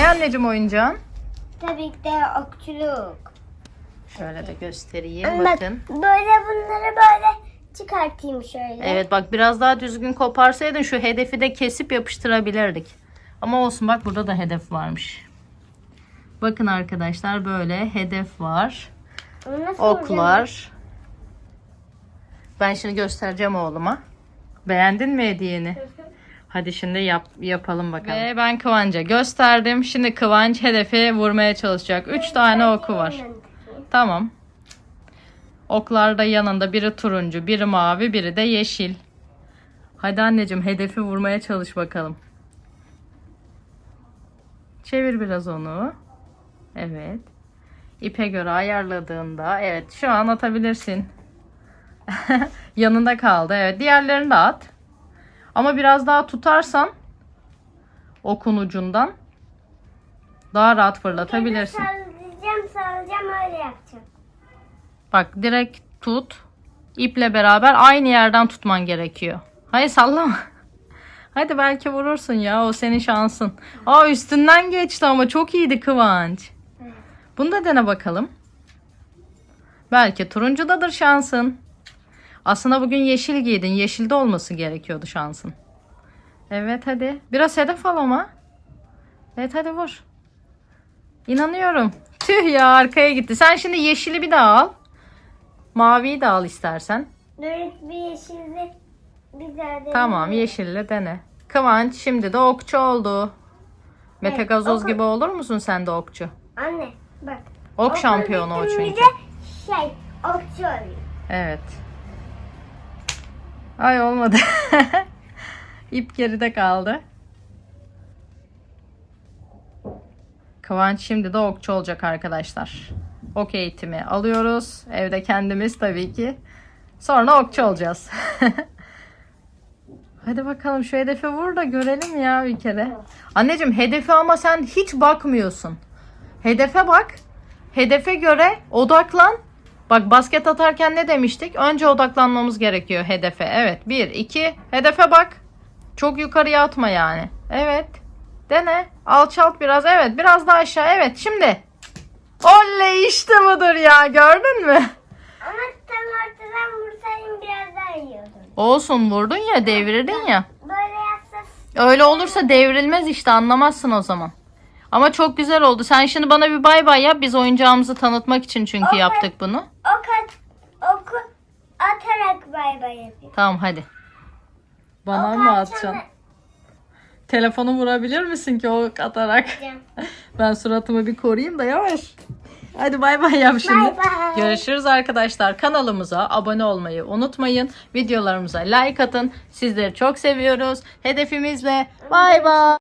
anneciğim oyuncağın? Tabii ki de okçuluk. Şöyle de göstereyim Bak, bakın. böyle bunları böyle çıkartayım şöyle. Evet bak biraz daha düzgün koparsaydın şu hedefi de kesip yapıştırabilirdik. Ama olsun bak burada da hedef varmış. Bakın arkadaşlar böyle hedef var. Nasıl? Oklar. Ben şimdi göstereceğim oğluma. Beğendin mi hediyeni? Hadi şimdi yap, yapalım bakalım. Ve ben Kıvanç'a gösterdim. Şimdi Kıvanç hedefe vurmaya çalışacak. 3 tane oku var. Tamam. Oklar da yanında biri turuncu, biri mavi, biri de yeşil. Hadi anneciğim hedefi vurmaya çalış bakalım. Çevir biraz onu. Evet. İpe göre ayarladığında evet şu an atabilirsin. Yanında kaldı. Evet diğerlerini de at. Ama biraz daha tutarsan okun ucundan daha rahat fırlatabilirsin. Sallayacağım sallayacağım öyle yapacağım. Bak direkt tut. İple beraber aynı yerden tutman gerekiyor. Hayır sallama. Hadi belki vurursun ya o senin şansın. Aa üstünden geçti ama çok iyiydi Kıvanç. Bunu da dene bakalım. Belki turuncudadır şansın. Aslında bugün yeşil giydin. Yeşilde olması gerekiyordu şansın. Evet hadi. Biraz hedef al ama. Evet hadi vur. İnanıyorum. Tüh ya arkaya gitti. Sen şimdi yeşili bir daha al. Maviyi de al istersen. Dur bir yeşilli bir daha da. Tamam yeşille dene. Kıvanç şimdi de okçu oldu. Mete Evet, Gazoz gibi olur musun sen de okçu? Anne bak. Ok şampiyonu o çünkü. Şey okçu oluyor. Evet. Ay olmadı. İp geride kaldı. Kıvanç şimdi de okçu olacak arkadaşlar. Ok eğitimi alıyoruz. Evde kendimiz tabii ki. Sonra okçu olacağız. Hadi bakalım şu hedefe vur da görelim ya bir kere. Anneciğim hedefe ama sen hiç bakmıyorsun. Hedefe bak. Hedefe göre odaklan. Bak basket atarken ne demiştik? Önce odaklanmamız gerekiyor hedefe. Evet. Bir, iki. Hedefe bak. Çok yukarıya atma yani. Evet. Dene. Alçalt biraz. Evet. Biraz daha aşağı. Evet. Şimdi. Oley işte budur ya. Gördün mü? Ama tam ortadan vursaydım biraz daha iyi olurdu. Olsun vurdun ya devrirdin ya. Böyle yapsam Öyle olursa devrilmez işte anlamazsın o zaman. Ama çok güzel oldu. Sen şimdi bana bir bay bay yap. Biz oyuncağımızı tanıtmak için çünkü yaptık bunu. Atarak bay bay yapayım. Tamam hadi. Bana Ok mı atacaksın? Telefonu vurabilir misin ki o atarak? Ben suratımı bir koruyayım da yavaş. Hadi bay bay yap şimdi. Bay bay. Görüşürüz arkadaşlar. Kanalımıza abone olmayı unutmayın. Videolarımıza like atın. Sizleri çok seviyoruz. Hedefimizle bay bay.